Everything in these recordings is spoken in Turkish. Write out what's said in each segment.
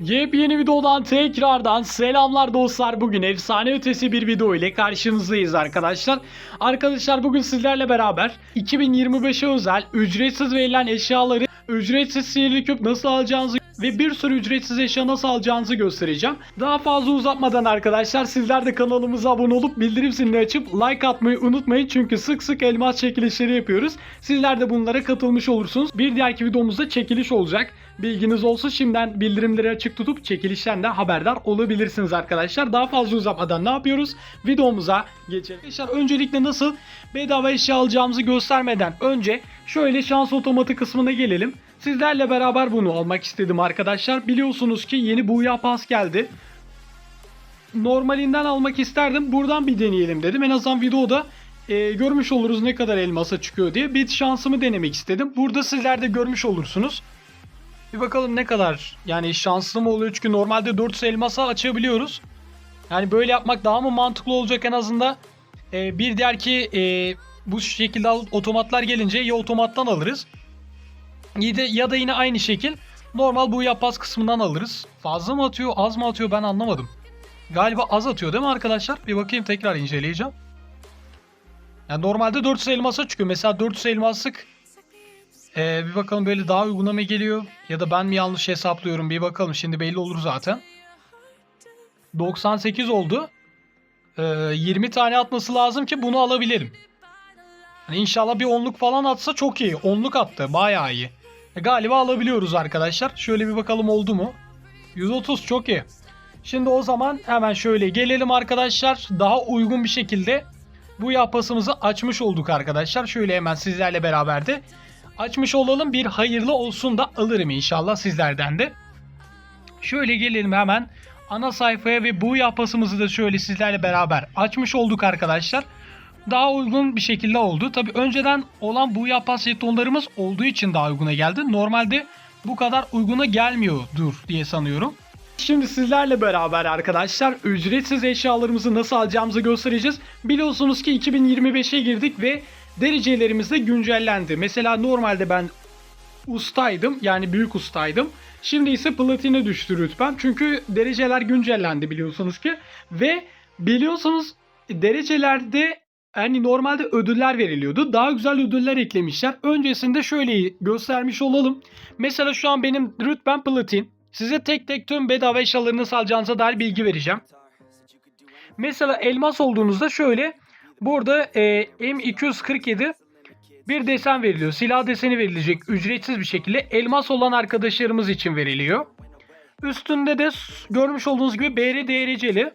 Yepyeni videodan tekrardan selamlar dostlar. Bugün efsane ötesi bir video ile karşınızdayız arkadaşlar. Arkadaşlar bugün sizlerle beraber 2025'e özel ücretsiz verilen eşyaları ücretsiz sihirli küp nasıl alacağınızı ve bir sürü ücretsiz eşya nasıl alacağınızı göstereceğim. Daha fazla uzatmadan arkadaşlar sizler de kanalımıza abone olup bildirim zilini açıp like atmayı unutmayın. Çünkü sık sık elmas çekilişleri yapıyoruz. Sizler de bunlara katılmış olursunuz. Bir diğerki videomuzda çekiliş olacak. Bilginiz olsun şimdiden bildirimleri açık tutup çekilişten de haberdar olabilirsiniz arkadaşlar. Daha fazla uzatmadan ne yapıyoruz? Videomuza geçelim. Arkadaşlar öncelikle nasıl bedava eşya alacağımızı göstermeden önce şöyle şans otomatı kısmına gelelim. Sizlerle beraber bunu almak istedim arkadaşlar. Biliyorsunuz ki yeni Buya Pass geldi. Normalinden almak isterdim. Buradan bir deneyelim dedim. En azından videoda e, görmüş oluruz ne kadar elmasa çıkıyor diye. Bir şansımı denemek istedim. Burada sizler de görmüş olursunuz. Bir bakalım ne kadar yani şanslı mı oluyor çünkü normalde 400 elmasa açabiliyoruz. Yani böyle yapmak daha mı mantıklı olacak en azından. Ee, bir diğer ki e, bu şekilde otomatlar gelince ya otomattan alırız ya da, yine aynı şekil normal bu yapaz kısmından alırız. Fazla mı atıyor az mı atıyor ben anlamadım. Galiba az atıyor değil mi arkadaşlar? Bir bakayım tekrar inceleyeceğim. Yani normalde 400 elmasa çıkıyor. Mesela 400 elmaslık ee, bir bakalım böyle daha uyguna mı geliyor? Ya da ben mi yanlış hesaplıyorum? Bir bakalım şimdi belli olur zaten. 98 oldu. Ee, 20 tane atması lazım ki bunu alabilirim. Hani inşallah bir onluk falan atsa çok iyi. Onluk attı bayağı iyi. Galiba alabiliyoruz arkadaşlar. Şöyle bir bakalım oldu mu? 130 çok iyi. Şimdi o zaman hemen şöyle gelelim arkadaşlar. Daha uygun bir şekilde bu yapasımızı açmış olduk arkadaşlar. Şöyle hemen sizlerle beraber de açmış olalım. Bir hayırlı olsun da alırım inşallah sizlerden de. Şöyle gelelim hemen ana sayfaya ve bu yapasımızı da şöyle sizlerle beraber açmış olduk arkadaşlar. Daha uygun bir şekilde oldu. Tabi önceden olan bu yapas jetonlarımız olduğu için daha uyguna geldi. Normalde bu kadar uyguna gelmiyordur diye sanıyorum. Şimdi sizlerle beraber arkadaşlar ücretsiz eşyalarımızı nasıl alacağımızı göstereceğiz. Biliyorsunuz ki 2025'e girdik ve derecelerimiz de güncellendi. Mesela normalde ben ustaydım yani büyük ustaydım. Şimdi ise platine düştü rütbem. Çünkü dereceler güncellendi biliyorsunuz ki. Ve biliyorsunuz derecelerde hani normalde ödüller veriliyordu. Daha güzel ödüller eklemişler. Öncesinde şöyle göstermiş olalım. Mesela şu an benim rütbem platin. Size tek tek tüm bedava eşyaları nasıl dair bilgi vereceğim. Mesela elmas olduğunuzda şöyle burada e, M247 bir desen veriliyor. Silah deseni verilecek ücretsiz bir şekilde. Elmas olan arkadaşlarımız için veriliyor. Üstünde de görmüş olduğunuz gibi BR dereceli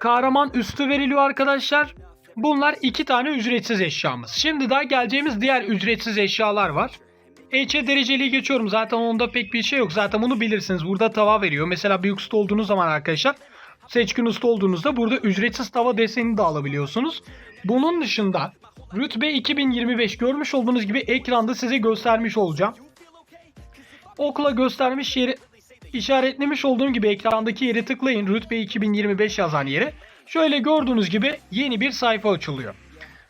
kahraman üstü veriliyor arkadaşlar. Bunlar iki tane ücretsiz eşyamız. Şimdi daha geleceğimiz diğer ücretsiz eşyalar var. HE dereceliği geçiyorum. Zaten onda pek bir şey yok. Zaten bunu bilirsiniz. Burada tava veriyor. Mesela büyük usta olduğunuz zaman arkadaşlar seçkin usta olduğunuzda burada ücretsiz tava desenini de alabiliyorsunuz. Bunun dışında Rütbe 2025 görmüş olduğunuz gibi ekranda size göstermiş olacağım. Okla göstermiş yeri işaretlemiş olduğum gibi ekrandaki yere tıklayın. Rütbe 2025 yazan yere. Şöyle gördüğünüz gibi yeni bir sayfa açılıyor.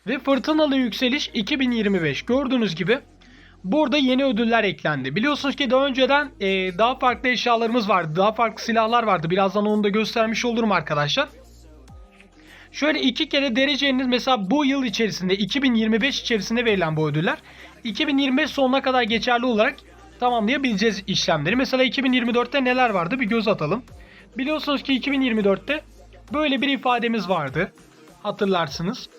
Ve fırtınalı yükseliş 2025 gördüğünüz gibi Burada yeni ödüller eklendi. Biliyorsunuz ki daha önceden e, daha farklı eşyalarımız vardı. Daha farklı silahlar vardı. Birazdan onu da göstermiş olurum arkadaşlar. Şöyle iki kere dereceniz mesela bu yıl içerisinde 2025 içerisinde verilen bu ödüller 2025 sonuna kadar geçerli olarak tamamlayabileceğiz işlemleri. Mesela 2024'te neler vardı bir göz atalım. Biliyorsunuz ki 2024'te böyle bir ifademiz vardı. Hatırlarsınız.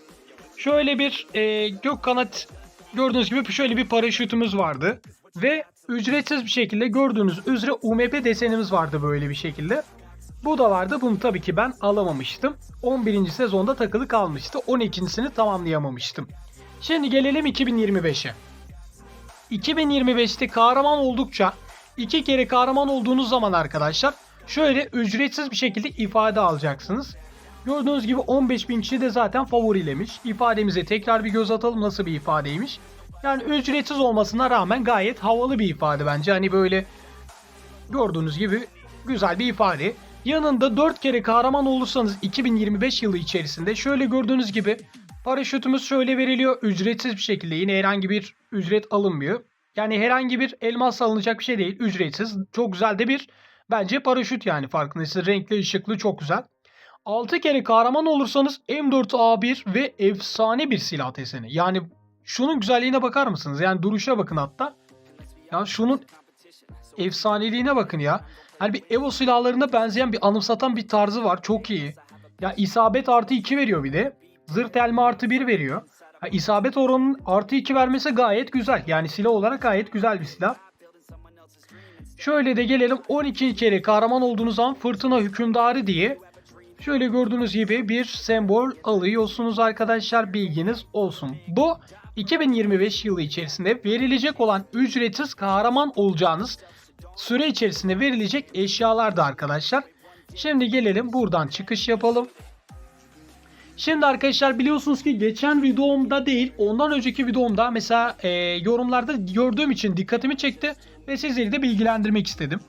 Şöyle bir e, gök kanat gördüğünüz gibi şöyle bir paraşütümüz vardı. Ve ücretsiz bir şekilde gördüğünüz üzere UMP desenimiz vardı böyle bir şekilde. Bu da vardı. Bunu tabii ki ben alamamıştım. 11. sezonda takılı kalmıştı. 12.sini tamamlayamamıştım. Şimdi gelelim 2025'e. 2025'te kahraman oldukça iki kere kahraman olduğunuz zaman arkadaşlar şöyle ücretsiz bir şekilde ifade alacaksınız. Gördüğünüz gibi 15.000 kişi de zaten favorilemiş. İfademize tekrar bir göz atalım nasıl bir ifadeymiş. Yani ücretsiz olmasına rağmen gayet havalı bir ifade bence. Hani böyle gördüğünüz gibi güzel bir ifade. Yanında 4 kere kahraman olursanız 2025 yılı içerisinde şöyle gördüğünüz gibi paraşütümüz şöyle veriliyor. Ücretsiz bir şekilde yine herhangi bir ücret alınmıyor. Yani herhangi bir elmas alınacak bir şey değil. Ücretsiz. Çok güzel de bir Bence paraşüt yani farkındaysanız. Renkli, ışıklı çok güzel. 6 kere kahraman olursanız M4A1 ve efsane bir silah deseni. Yani şunun güzelliğine bakar mısınız? Yani duruşa bakın hatta. Ya şunun efsaneliğine bakın ya. Hani bir Evo silahlarına benzeyen bir anımsatan bir tarzı var. Çok iyi. Ya isabet artı 2 veriyor bir de. Zırh delme artı 1 veriyor. Ha, isabet oranının artı 2 vermesi gayet güzel. Yani silah olarak gayet güzel bir silah. Şöyle de gelelim 12 kere kahraman olduğunuz zaman fırtına hükümdarı diye şöyle gördüğünüz gibi bir sembol alıyorsunuz arkadaşlar bilginiz olsun. Bu 2025 yılı içerisinde verilecek olan ücretsiz kahraman olacağınız süre içerisinde verilecek eşyalardı arkadaşlar. Şimdi gelelim buradan çıkış yapalım. Şimdi arkadaşlar biliyorsunuz ki geçen videomda değil ondan önceki videomda mesela e, yorumlarda gördüğüm için dikkatimi çekti ve sizleri de bilgilendirmek istedim.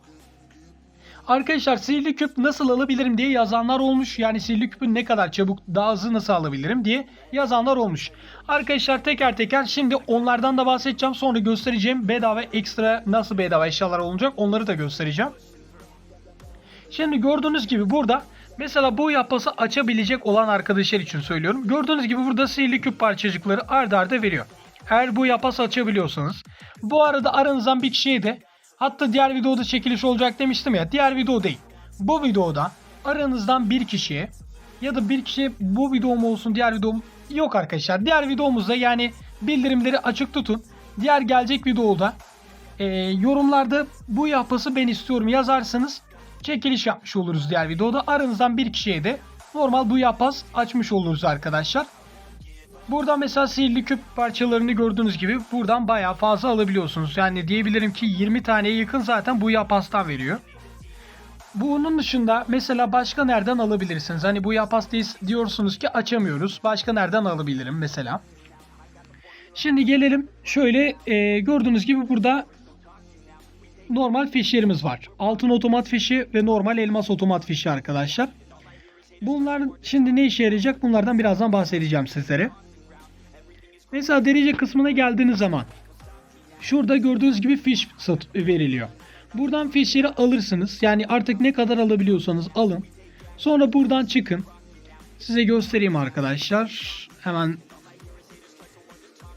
Arkadaşlar sihirli küp nasıl alabilirim diye yazanlar olmuş. Yani sihirli küpü ne kadar çabuk daha hızlı nasıl alabilirim diye yazanlar olmuş. Arkadaşlar teker teker şimdi onlardan da bahsedeceğim. Sonra göstereceğim bedava ekstra nasıl bedava eşyalar olacak onları da göstereceğim. Şimdi gördüğünüz gibi burada mesela bu yapası açabilecek olan arkadaşlar için söylüyorum. Gördüğünüz gibi burada sihirli küp parçacıkları ardarda arda veriyor. Eğer bu yapası açabiliyorsanız. Bu arada aranızdan bir kişiye de hatta diğer videoda çekiliş olacak demiştim ya. Diğer video değil. Bu videoda aranızdan bir kişiye ya da bir kişiye bu videom olsun diğer videom yok arkadaşlar. Diğer videomuzda yani bildirimleri açık tutun. Diğer gelecek videoda e, yorumlarda bu yapası ben istiyorum yazarsanız çekiliş yapmış oluruz diğer videoda. Aranızdan bir kişiye de normal bu yapaz açmış oluruz arkadaşlar. Burada mesela sihirli küp parçalarını gördüğünüz gibi buradan bayağı fazla alabiliyorsunuz. Yani diyebilirim ki 20 taneye yakın zaten bu yapastan veriyor. Bunun dışında mesela başka nereden alabilirsiniz? Hani bu yapas diyorsunuz ki açamıyoruz. Başka nereden alabilirim mesela? Şimdi gelelim şöyle e, gördüğünüz gibi burada normal fişlerimiz var. Altın otomat fişi ve normal elmas otomat fişi arkadaşlar. Bunlar şimdi ne işe yarayacak? Bunlardan birazdan bahsedeceğim sizlere. Mesela derece kısmına geldiğiniz zaman şurada gördüğünüz gibi fiş veriliyor. Buradan fişleri alırsınız. Yani artık ne kadar alabiliyorsanız alın. Sonra buradan çıkın. Size göstereyim arkadaşlar. Hemen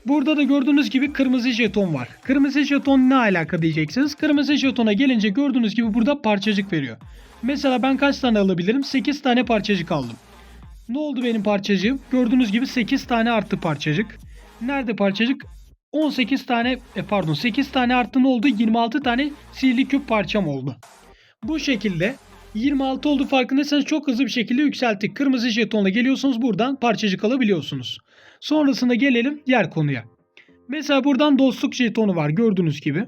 Burada da gördüğünüz gibi kırmızı jeton var. Kırmızı jeton ne alaka diyeceksiniz. Kırmızı jetona gelince gördüğünüz gibi burada parçacık veriyor. Mesela ben kaç tane alabilirim? 8 tane parçacık aldım. Ne oldu benim parçacığım? Gördüğünüz gibi 8 tane arttı parçacık. Nerede parçacık? 18 tane e pardon 8 tane arttı ne oldu? 26 tane sihirli küp parçam oldu. Bu şekilde 26 oldu farkındaysanız çok hızlı bir şekilde yükselttik. Kırmızı jetonla geliyorsunuz buradan parçacık alabiliyorsunuz. Sonrasında gelelim diğer konuya. Mesela buradan dostluk jetonu var gördüğünüz gibi.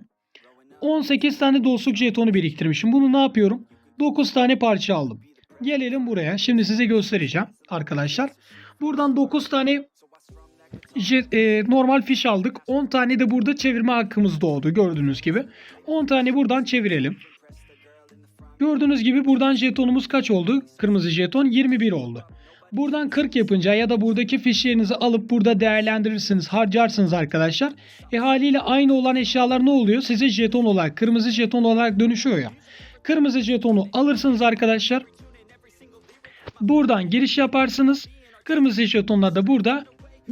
18 tane dostluk jetonu biriktirmişim. Bunu ne yapıyorum? 9 tane parça aldım. Gelelim buraya. Şimdi size göstereceğim arkadaşlar. Buradan 9 tane jet, e, normal fiş aldık. 10 tane de burada çevirme hakkımız doğdu gördüğünüz gibi. 10 tane buradan çevirelim. Gördüğünüz gibi buradan jetonumuz kaç oldu? Kırmızı jeton 21 oldu. Buradan 40 yapınca ya da buradaki fişlerinizi alıp burada değerlendirirsiniz, harcarsınız arkadaşlar. E haliyle aynı olan eşyalar ne oluyor? Size jeton olarak, kırmızı jeton olarak dönüşüyor ya. Kırmızı jetonu alırsınız arkadaşlar. Buradan giriş yaparsınız. Kırmızı jetonla da burada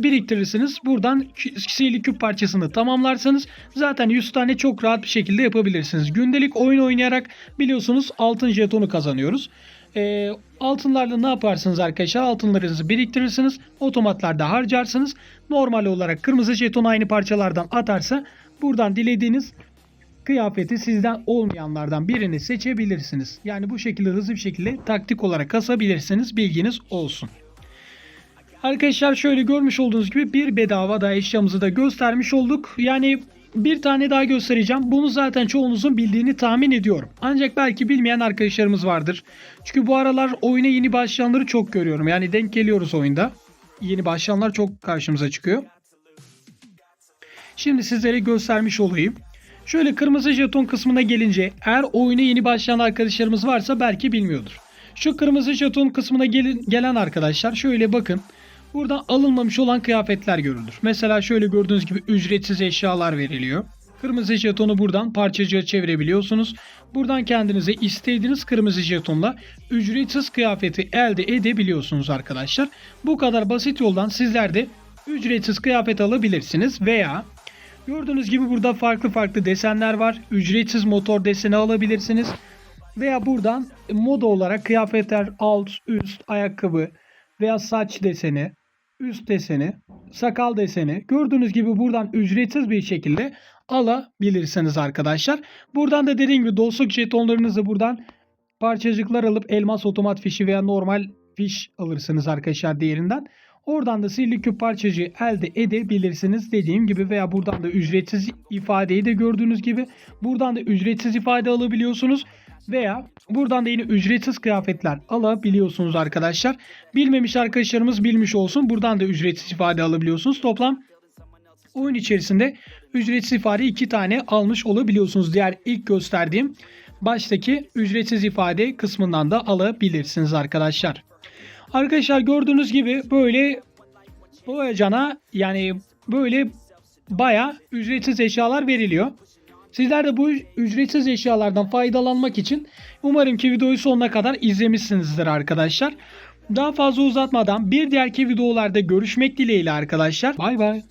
biriktirirsiniz. Buradan sihirli küp parçasını tamamlarsanız zaten 100 tane çok rahat bir şekilde yapabilirsiniz. Gündelik oyun oynayarak biliyorsunuz altın jetonu kazanıyoruz. E, altınlarla ne yaparsınız arkadaşlar? Altınlarınızı biriktirirsiniz. Otomatlarda harcarsınız. Normal olarak kırmızı jeton aynı parçalardan atarsa buradan dilediğiniz kıyafeti sizden olmayanlardan birini seçebilirsiniz. Yani bu şekilde hızlı bir şekilde taktik olarak kasabilirsiniz. Bilginiz olsun. Arkadaşlar şöyle görmüş olduğunuz gibi bir bedava da eşyamızı da göstermiş olduk. Yani bir tane daha göstereceğim. Bunu zaten çoğunuzun bildiğini tahmin ediyorum. Ancak belki bilmeyen arkadaşlarımız vardır. Çünkü bu aralar oyuna yeni başlayanları çok görüyorum. Yani denk geliyoruz oyunda. Yeni başlayanlar çok karşımıza çıkıyor. Şimdi sizlere göstermiş olayım. Şöyle kırmızı jeton kısmına gelince eğer oyuna yeni başlayan arkadaşlarımız varsa belki bilmiyordur. Şu kırmızı jeton kısmına gelin, gelen arkadaşlar şöyle bakın. Burada alınmamış olan kıyafetler görülür. Mesela şöyle gördüğünüz gibi ücretsiz eşyalar veriliyor. Kırmızı jetonu buradan parçacığa çevirebiliyorsunuz. Buradan kendinize istediğiniz kırmızı jetonla ücretsiz kıyafeti elde edebiliyorsunuz arkadaşlar. Bu kadar basit yoldan sizler de ücretsiz kıyafet alabilirsiniz veya gördüğünüz gibi burada farklı farklı desenler var. Ücretsiz motor deseni alabilirsiniz. Veya buradan moda olarak kıyafetler alt, üst, ayakkabı veya saç deseni, üst deseni, sakal deseni gördüğünüz gibi buradan ücretsiz bir şekilde alabilirsiniz arkadaşlar. Buradan da dediğim gibi dostluk jetonlarınızı buradan parçacıklar alıp elmas otomat fişi veya normal fiş alırsınız arkadaşlar diğerinden. Oradan da sihirli küp parçacığı elde edebilirsiniz dediğim gibi veya buradan da ücretsiz ifadeyi de gördüğünüz gibi buradan da ücretsiz ifade alabiliyorsunuz veya buradan da yine ücretsiz kıyafetler alabiliyorsunuz arkadaşlar. Bilmemiş arkadaşlarımız bilmiş olsun. Buradan da ücretsiz ifade alabiliyorsunuz. Toplam oyun içerisinde ücretsiz ifade iki tane almış olabiliyorsunuz. Diğer ilk gösterdiğim baştaki ücretsiz ifade kısmından da alabilirsiniz arkadaşlar. Arkadaşlar gördüğünüz gibi böyle boyacana yani böyle baya ücretsiz eşyalar veriliyor. Sizler de bu ücretsiz eşyalardan faydalanmak için umarım ki videoyu sonuna kadar izlemişsinizdir arkadaşlar. Daha fazla uzatmadan bir diğerki videolarda görüşmek dileğiyle arkadaşlar. Bay bay.